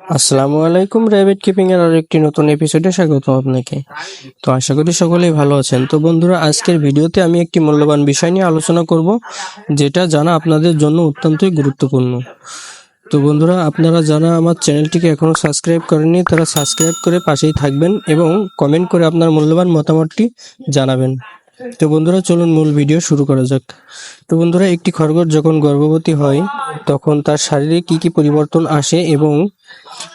আসসালামু আলাইকুম rabbit keeping এর আর একটি নতুন এপিসোডে স্বাগত আপনাকে। তো আশা করি সকলেই ভালো আছেন। তো বন্ধুরা, আজকের ভিডিওতে আমি একটি মূল্যবান বিষয় নিয়ে আলোচনা করব, যেটা জানা আপনাদের জন্য অত্যন্তই গুরুত্বপূর্ণ। তো বন্ধুরা, আপনারা যারা আমার চ্যানেলটিকে এখনও সাবস্ক্রাইব করেননি, তারা সাবস্ক্রাইব করে পাশেই থাকবেন এবং কমেন্ট করে আপনার মূল্যবান মতামতটি জানাবেন। তো বন্ধুরা, চলুন মূল ভিডিও শুরু করা যাক। তো বন্ধুরা, একটি খরগোশ যখন গর্ভবতী হয় তখন তার শারীরে কি কি পরিবর্তন আসে এবং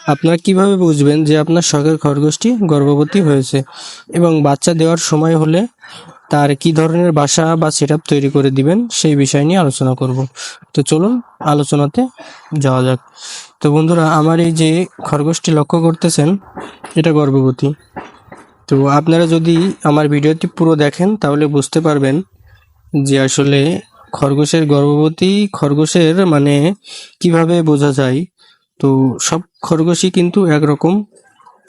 আপনারা কীভাবে বুঝবেন যে আপনার শখের খরগোশটি গর্ভবতী হয়েছে? এবং বাচ্চা দেওয়ার সময় হলে তার কি ধরনের বাসা বা সেট তৈরি করে দিবেন সেই বিষয় নিয়ে আলোচনা করব। তো চলুন আলোচনাতে যাওয়া যাক। তো বন্ধুরা, আমার এই যে খরগোশটি লক্ষ্য করতেছেন, এটা গর্ভবতী। তো আপনারা যদি আমার ভিডিওটি পুরো দেখেন, তাহলে বুঝতে পারবেন যে আসলে খরগোশের গর্ভবতী খরগোশের মানে কীভাবে বোঝা যায়? তো সব খরগোশই কিন্তু একরকম,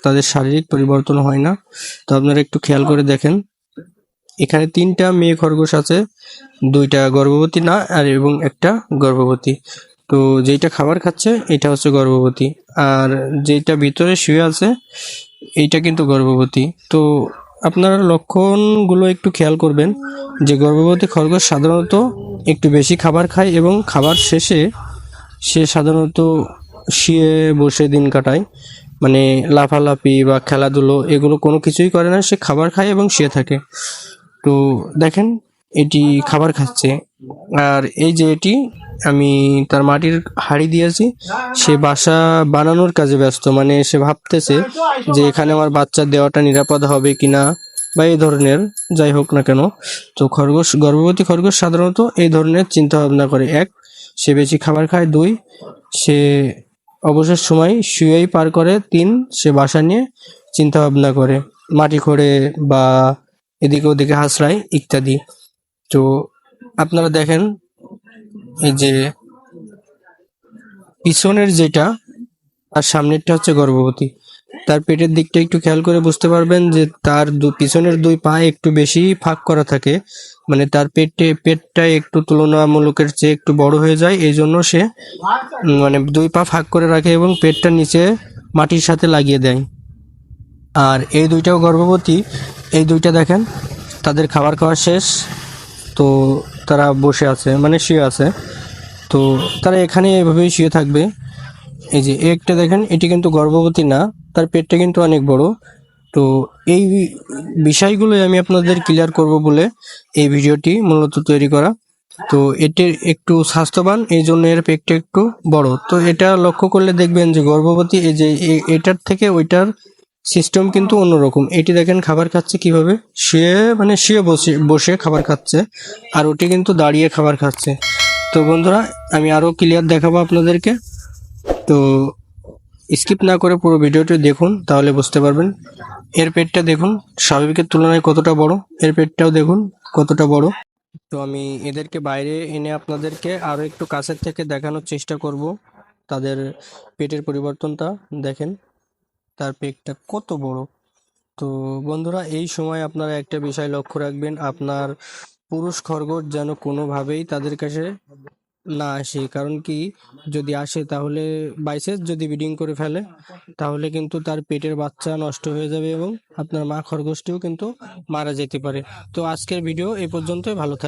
তাদের শারীরিক পরিবর্তন হয় না। তো আপনারা একটু খেয়াল করে দেখেন। এখানে তিনটা মেয়ে খরগোশ আছে, দুইটা গর্ভবতী না, আর এবং একটা গর্ভবতী। তো যেইটা খাবার খাচ্ছে, এটা হচ্ছে গর্ভবতী। আর যেটা ভিতরে শুয়ে আছে, এইটা কিন্তু গর্ভবতী। তো আপনারা লক্ষণগুলো একটু খেয়াল করবেন, যে গর্ভবতী খরগোশ সাধারণত একটু বেশি খাবার খায় এবং খাবার শেষে সে সাধারণত শুয়ে বসে দিন কাটায়। মানে লাফালাফি বা খেলাধুলো এগুলো কোনো কিছুই করে না, সে খাবার খায় এবং শুয়ে থাকে। তো দেখেন, এটি খাবার খাচ্ছে। আর এই যে এটি আমি তার মাটির হাড়ি দিয়েছি। সে বাসা বানানোর কাজে ব্যস্ত মানে সে ভাবতেছে যে এখানে আমার বাচ্চা দেওয়াটা নিরাপদ হবে কিনা বা এই ধরনের, যাই হোক না কেন। তো খরগোশ, গর্ভবতী খরগোশ সাধারণত এই ধরনের চিন্তা ভাবনা করে। এক, সে বেশি খাবার খায়। দুই, সে অবসর সময় শুয়েই পার করে। তিন, সে বাসা নিয়ে চিন্তা ভাবনা করে। মাটি খোঁড়ে বা এদিকে ওদিকে হাসড়ায় ইত্যাদি। তো আপনারা দেখেন এই যে পিছনের যেটা, আর সামনেরটা হচ্ছে গর্ভবতী। তার পেটের দিকটা একটু খেয়াল করে বুঝতে পারবেন যে তার পিছনের দুই পা একটু বেশি ফাঁক করা থাকে। মানে তার পেটে, পেটটা একটু তুলনামূলকের চেয়ে একটু বড় হয়ে যায়, এই জন্য সে মানে দুই পা ফাঁক করে রাখে এবং পেটটা নিচে মাটির সাথে লাগিয়ে দেয়। আর এই দুইটাও গর্ভবতী। এই দুইটা দেখেন, তাদের খাবার খাওয়া শেষ। তো তারা বসে আছে মানে শুয়ে আছে। তো তারা এখানে এভাবেই শুয়ে থাকবে। এই যে একটা দেখেন, এটি কিন্তু গর্ভবতী না, তার পেটটা কিন্তু অনেক বড়। তো এই বিষয়গুলোই আমি আপনাদের ক্লিয়ার করব বলে এই ভিডিওটি মূলত তৈরি করা। তো এটির একটু স্বাস্থ্যবান, এই জন্য এর পেটটা একটু বড়। তো এটা লক্ষ্য করলে দেখবেন যে গর্ভবতী, এই যে এটার থেকে ওইটার সিস্টেম কিন্তু অন্যরকম। এটি দেখেন খাবার খাচ্ছে কীভাবে? শুয়ে মানে শুয়ে বসে বসে খাবার খাচ্ছে, আর ওটি কিন্তু দাঁড়িয়ে খাবার খাচ্ছে। তো বন্ধুরা, আমি আরও ক্লিয়ার দেখাবো আপনাদেরকে। তো স্কিপ না করে পুরো ভিডিওটি দেখুন, তাহলে বুঝতে পারবেন। এর পেটটা দেখুন, স্বাভাবিকের তুলনায় কতটা বড়? এর পেটটাও দেখুন, কতটা বড়। তো আমি এদেরকে বাইরে এনে আপনাদেরকে আরও একটু কাছের থেকে দেখানোর চেষ্টা করব, তাদের পেটের পরিবর্তনটা। দেখেন তার পেটটা কত বড়? তো বন্ধুরা, এই সময় আপনারা একটা বিষয় লক্ষ্য রাখবেন, আপনার পুরুষ খরগোশ যেন কোনোভাবেই তাদের কাছে না আসে। কারণ কি, যদি আসে তাহলে বাইসেস যদি ব্রিডিং করে ফেলে, তাহলে কিন্তু তার পেটের বাচ্চা নষ্ট হয়ে যাবে এবং আপনার মা খরগোশটিও কিন্তু মারা যেতে পারে। তো আজকের ভিডিও এ পর্যন্তই, ভালো থাকবে